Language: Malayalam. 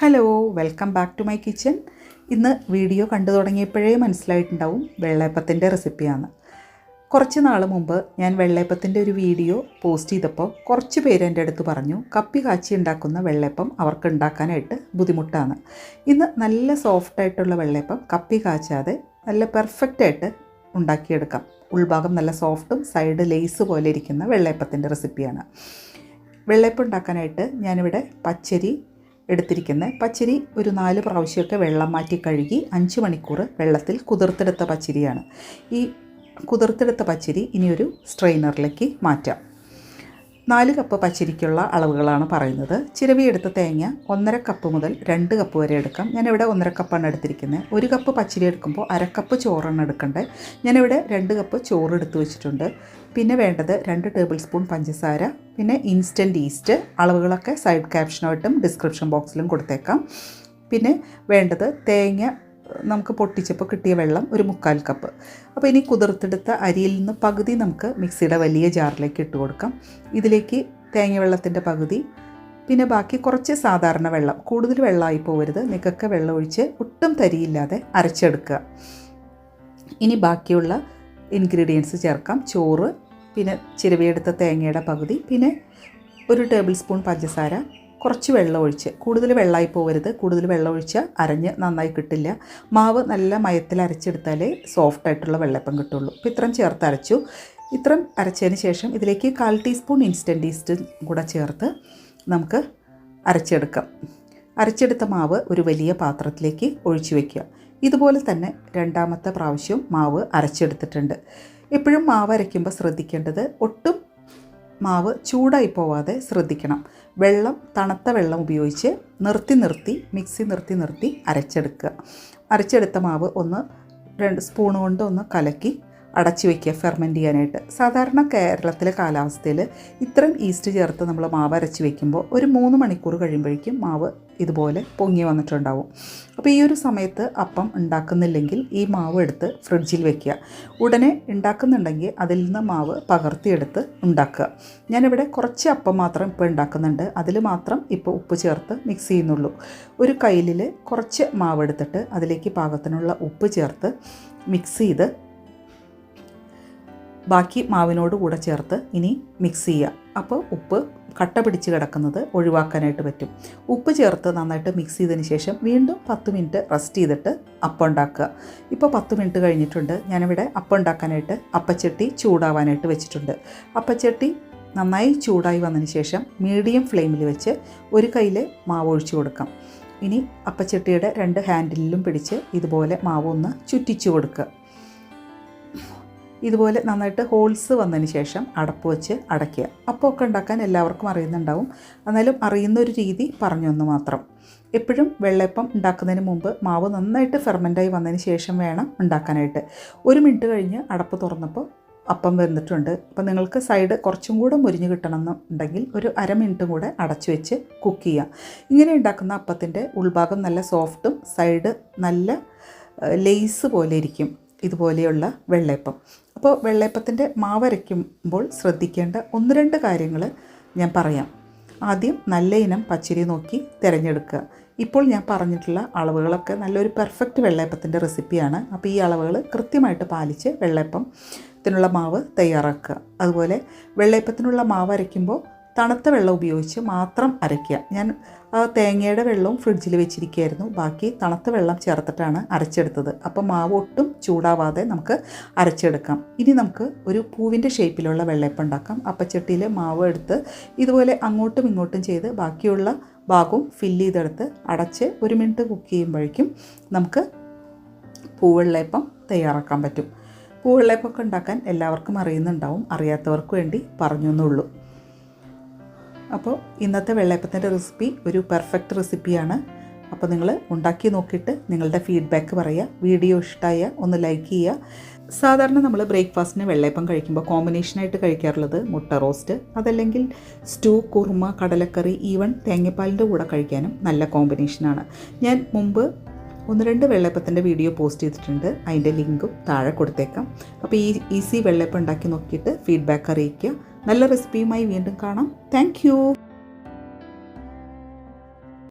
Hello welcome back to my kitchen. ഇന്ന് വീഡിയോ കണ്ടു തുടങ്ങിയപ്പോഴേ മനസ്സിലായിട്ടുണ്ടാവും വെള്ളയപ്പത്തിന്റെ റെസിപ്പിയാണ്. കുറച്ച് നാൾ മുമ്പ് ഞാൻ വെള്ളയപ്പത്തിന്റെ ഒരു വീഡിയോ പോസ്റ്റ് ചെയ്തപ്പോൾ കുറച്ച് പേര് എന്റെ അടുത്ത് പറഞ്ഞു കപ്പി കാച്ചി ഉണ്ടാക്കുന്ന വെള്ളയപ്പം അവർക്ക് ഉണ്ടാക്കാനായിട്ട് ബുദ്ധിമുട്ടാണ്. ഇന്ന് നല്ല സോഫ്റ്റായിട്ടുള്ള വെള്ളയപ്പം കപ്പി കാച്ചാതെ നല്ല പെർഫെക്റ്റായിട്ട് ഉണ്ടാക്കിയെടുക്കാം. ഉൾഭാഗം നല്ല സോഫ്റ്റും സൈഡ് ലേസ് പോലെ ഇരിക്കുന്ന വെള്ളയപ്പത്തിന്റെ റെസിപ്പിയാണ്. വെള്ളയപ്പം ഉണ്ടാക്കാനായിട്ട് ഞാനിവിടെ പച്ചരി എടുത്തിരിക്കുന്നത് പച്ചരി ഒരു നാല് പ്രാവശ്യമൊക്കെ വെള്ളം മാറ്റി കഴുകി അഞ്ച് മണിക്കൂർ വെള്ളത്തിൽ കുതിർത്തെടുത്ത പച്ചരിയാണ്. ഈ കുതിർത്തെടുത്ത പച്ചരി ഇനിയൊരു സ്ട്രെയിനറിലേക്ക് മാറ്റാം. നാല് കപ്പ് പച്ചരിക്കുള്ള അളവുകളാണ് പറയുന്നത്. ചിരവിയെടുത്ത തേങ്ങ ഒന്നര കപ്പ് മുതൽ രണ്ട് കപ്പ് വരെ എടുക്കാം. ഞാനിവിടെ ഒന്നര കപ്പാണ് എടുത്തിരിക്കുന്നത്. ഒരു കപ്പ് പച്ചരി എടുക്കുമ്പോൾ അരക്കപ്പ് ചോറാണ് എടുക്കേണ്ടത്. ഞാനിവിടെ രണ്ട് കപ്പ് ചോറ് എടുത്ത് വെച്ചിട്ടുണ്ട്. പിന്നെ വേണ്ടത് രണ്ട് ടേബിൾ സ്പൂൺ പഞ്ചസാര പിന്നെ ഇൻസ്റ്റന്റ് ഈസ്റ്റ്. അളവുകളൊക്കെ സൈഡ് ക്യാപ്ഷനായിട്ടും ഡിസ്ക്രിപ്ഷൻ ബോക്സിലും കൊടുത്തേക്കാം. പിന്നെ വേണ്ടത് തേങ്ങ നമുക്ക് പൊട്ടിച്ചപ്പോൾ കിട്ടിയ വെള്ളം ഒരു മുക്കാൽ കപ്പ്. അപ്പോൾ ഇനി കുതിർത്തെടുത്ത അരിയിൽ നിന്ന് പകുതി നമുക്ക് മിക്സിയുടെ വലിയ ജാറിലേക്ക് ഇട്ട് കൊടുക്കാം. ഇതിലേക്ക് തേങ്ങ വെള്ളത്തിന്റെ പകുതി പിന്നെ ബാക്കി കുറച്ച് സാധാരണ വെള്ളം കൂടുതൽ വെള്ളമായി പോകരുത്. നിക്കൊക്കെ വെള്ളം ഒഴിച്ച് ഒട്ടും തരിയില്ലാതെ അരച്ചെടുക്കുക. ഇനി ബാക്കിയുള്ള ഇൻഗ്രീഡിയൻസ് ചേർക്കാം. ചോറ് പിന്നെ ചിരവിയെടുത്ത തേങ്ങയുടെ പകുതി പിന്നെ ഒരു ടേബിൾ സ്പൂൺ പഞ്ചസാര കുറച്ച് വെള്ളം ഒഴിച്ച് കൂടുതൽ വെള്ളമായി പോകരുത് കൂടുതൽ വെള്ളം ഒഴിച്ച് അരഞ്ഞ് നന്നായി കിട്ടില്ല. മാവ് നല്ല മയത്തിൽ അരച്ചെടുത്താലേ സോഫ്റ്റായിട്ടുള്ള വെള്ളപ്പം കിട്ടുള്ളൂ. അപ്പോൾ ഇത്രയും ചേർത്ത് അരച്ചു. ഇത്രയും അരച്ചതിന് ശേഷം ഇതിലേക്ക് കാൽ ടീസ്പൂൺ ഇൻസ്റ്റന്റ് ഈസ്റ്റ് കൂടെ ചേർത്ത് നമുക്ക് അരച്ചെടുക്കാം. അരച്ചെടുത്ത മാവ് ഒരു വലിയ പാത്രത്തിലേക്ക് ഒഴിച്ചു വയ്ക്കുക ഇതുപോലെ തന്നെ രണ്ടാമത്തെ പ്രാവശ്യം മാവ് അരച്ചെടുത്തിട്ടുണ്ട്. എപ്പോഴും മാവ് അരയ്ക്കുമ്പോൾ ശ്രദ്ധിക്കേണ്ടത് ഒട്ടും മാവ് ചൂടായി പോവാതെ ശ്രദ്ധിക്കണം. വെള്ളം തണുത്ത വെള്ളം ഉപയോഗിച്ച് നിർത്തി നിർത്തി മിക്സി നിർത്തി നിർത്തി അരച്ചെടുക്കുക. അരച്ചെടുത്ത മാവ് ഒന്ന് രണ്ട് സ്പൂൺ കൊണ്ട് ഒന്ന് കലക്കി അടച്ചു വയ്ക്കുക ഫെർമെന്റ് ചെയ്യാനായിട്ട്. സാധാരണ കേരളത്തിലെ കാലാവസ്ഥയിൽ ഇത്രയും ഈസ്റ്റ് ചേർത്ത് നമ്മൾ മാവ് അരച്ച് വയ്ക്കുമ്പോൾ ഒരു മൂന്ന് മണിക്കൂർ കഴിയുമ്പോഴേക്കും മാവ് ഇതുപോലെ പൊങ്ങി വന്നിട്ടുണ്ടാവും. അപ്പോൾ ഈ ഒരു സമയത്ത് അപ്പം ഉണ്ടാക്കുന്നില്ലെങ്കിൽ ഈ മാവ് എടുത്ത് ഫ്രിഡ്ജിൽ വെക്കുക. ഉടനെ ഉണ്ടാക്കുന്നുണ്ടെങ്കിൽ അതിൽ നിന്ന് മാവ് പകർത്തിയെടുത്ത് ഉണ്ടാക്കുക. ഞാനിവിടെ കുറച്ച് അപ്പം മാത്രം ഇപ്പോൾ ഉണ്ടാക്കുന്നുണ്ട്. അതിൽ മാത്രം ഇപ്പോൾ ഉപ്പ് ചേർത്ത് മിക്സ് ചെയ്യുന്നുള്ളൂ. ഒരു കയ്യിൽ കുറച്ച് മാവ് എടുത്തിട്ട് അതിലേക്ക് പാകത്തിനുള്ള ഉപ്പ് ചേർത്ത് മിക്സ് ചെയ്ത് ബാക്കി മാവിനോട് കൂടെ ചേർത്ത് ഇനി മിക്സ് ചെയ്യുക. അപ്പോൾ ഉപ്പ് കട്ട പിടിച്ച് കിടക്കുന്നത് ഒഴിവാക്കാനായിട്ട് പറ്റും. ഉപ്പ് ചേർത്ത് നന്നായിട്ട് മിക്സ് ചെയ്തതിന് ശേഷം വീണ്ടും പത്ത് മിനിറ്റ് റെസ്റ്റ് ചെയ്തിട്ട് അപ്പം ഉണ്ടാക്കുക. ഇപ്പോൾ പത്ത് മിനിറ്റ് കഴിഞ്ഞിട്ടുണ്ട്. ഞാനിവിടെ അപ്പം ഉണ്ടാക്കാനായിട്ട് അപ്പച്ചട്ടി ചൂടാവാനായിട്ട് വെച്ചിട്ടുണ്ട്. അപ്പച്ചട്ടി നന്നായി ചൂടായി വന്നതിന് ശേഷം മീഡിയം ഫ്ലെയിമിൽ വെച്ച് ഒരു കയ്യിൽ മാവ് ഒഴിച്ചു കൊടുക്കാം. ഇനി അപ്പച്ചട്ടിയുടെ രണ്ട് ഹാൻഡിലും പിടിച്ച് ഇതുപോലെ മാവ് ഒന്ന് ചുറ്റിച്ചു കൊടുക്കുക. ഇതുപോലെ നന്നായിട്ട് ഹോൾസ് വന്നതിന് ശേഷം അടപ്പ് വെച്ച് അടയ്ക്കുക. അപ്പമൊക്കെ ഉണ്ടാക്കാൻ എല്ലാവർക്കും അറിയുന്നുണ്ടാവും. എന്നാലും അറിയുന്ന ഒരു രീതി പറഞ്ഞൊന്ന് മാത്രം. എപ്പോഴും വെള്ളയപ്പം ഉണ്ടാക്കുന്നതിന് മുമ്പ് മാവ് നന്നായിട്ട് ഫെർമെന്റായി വന്നതിന് ശേഷം വേണം ഉണ്ടാക്കാനായിട്ട്. ഒരു മിനിറ്റ് കഴിഞ്ഞ് അടപ്പ് തുറന്നപ്പോൾ അപ്പം വന്നിട്ടുണ്ട്. അപ്പോൾ നിങ്ങൾക്ക് സൈഡ് കുറച്ചും കൂടെ മുരിഞ്ഞ് കിട്ടണമെന്നുണ്ടെങ്കിൽ ഒരു അര മിനിറ്റ് കൂടെ അടച്ചു വെച്ച് കുക്ക് ചെയ്യാം ഇങ്ങനെ ഉണ്ടാക്കുന്ന അപ്പത്തിന്റെ ഉൾഭാഗം നല്ല സോഫ്റ്റും സൈഡ് നല്ല ലേസ് പോലെ ഇരിക്കും. ഇതുപോലെയുള്ള വെള്ളയപ്പം. അപ്പോൾ വെള്ളയപ്പത്തിന്റെ മാവരയ്ക്കുമ്പോൾ ശ്രദ്ധിക്കേണ്ട ഒന്ന് രണ്ട് കാര്യങ്ങൾ ഞാൻ പറയാം. ആദ്യം നല്ല ഇനം പച്ചരി നോക്കി തിരഞ്ഞെടുക്കുക. ഇപ്പോൾ ഞാൻ പറഞ്ഞിട്ടുള്ള അളവുകളൊക്കെ നല്ലൊരു പെർഫെക്റ്റ് വെള്ളയപ്പത്തിന്റെ റെസിപ്പിയാണ്. അപ്പോൾ ഈ അളവുകൾ കൃത്യമായിട്ട് പാലിച്ച് വെള്ളയപ്പം ത്തിനുള്ള മാവ് തയ്യാറാക്കുക. അതുപോലെ വെള്ളയപ്പത്തിനുള്ള മാവ് അരയ്ക്കുമ്പോൾ തണുത്ത വെള്ളം ഉപയോഗിച്ച് മാത്രം അരയ്ക്കുക. ഞാൻ തേങ്ങയുടെ വെള്ളവും ഫ്രിഡ്ജിൽ വെച്ചിരിക്കുകയായിരുന്നു. ബാക്കി തണുത്ത വെള്ളം ചേർത്തിട്ടാണ് അരച്ചെടുത്തത്. അപ്പോൾ മാവ് ഒട്ടും ചൂടാവാതെ നമുക്ക് അരച്ചെടുക്കാം. ഇനി നമുക്ക് ഒരു പൂവിന്റെ ഷേപ്പിലുള്ള വെള്ളയപ്പം ഉണ്ടാക്കാം. അപ്പച്ചട്ടിയിൽ മാവ് എടുത്ത് ഇതുപോലെ അങ്ങോട്ടും ഇങ്ങോട്ടും ചെയ്ത് ബാക്കിയുള്ള ഭാഗവും ഫില്ല് ചെയ്തെടുത്ത് അടച്ച് ഒരു മിനിറ്റ് കുക്ക് ചെയ്യുമ്പോഴേക്കും നമുക്ക് പൂവെള്ളയപ്പം തയ്യാറാക്കാൻ പറ്റും. പൂവെള്ളയപ്പമൊക്കെ ഉണ്ടാക്കാൻ എല്ലാവർക്കും അറിയുന്നുണ്ടാവും. അറിയാത്തവർക്ക് വേണ്ടി പറഞ്ഞു എന്നുള്ളൂ അപ്പോൾ ഇന്നത്തെ വെള്ളയപ്പത്തിന്റെ റെസിപ്പി ഒരു പെർഫെക്റ്റ് റെസിപ്പിയാണ്. അപ്പോൾ നിങ്ങൾ ഉണ്ടാക്കി നോക്കിയിട്ട് നിങ്ങളുടെ ഫീഡ്ബാക്ക് പറയുക. വീഡിയോ ഇഷ്ടമായ ഒന്ന് ലൈക്ക് ചെയ്യുക. സാധാരണ നമ്മൾ ബ്രേക്ക്ഫാസ്റ്റിന് വെള്ളയപ്പം കഴിക്കുമ്പോൾ കോമ്പിനേഷനായിട്ട് കഴിക്കാറുള്ളത് മുട്ട റോസ്റ്റ് അതല്ലെങ്കിൽ സ്റ്റൂ കുറുമ കടലക്കറി ഈവൻ തേങ്ങപ്പാലിന്റെ കൂടെ കഴിക്കാനും നല്ല കോമ്പിനേഷനാണ്. ഞാൻ മുമ്പ് ഒന്ന് രണ്ട് വെള്ളയപ്പത്തിന്റെ വീഡിയോ പോസ്റ്റ് ചെയ്തിട്ടുണ്ട്. അതിന്റെ ലിങ്കും താഴെ കൊടുത്തേക്കാം. അപ്പോൾ ഈ ഈസി വെള്ളയപ്പം ഉണ്ടാക്കി നോക്കിയിട്ട് ഫീഡ്ബാക്ക് അറിയിക്കുക. നല്ല റെസിപ്പിയുമായി വീണ്ടും കാണാം. താങ്ക്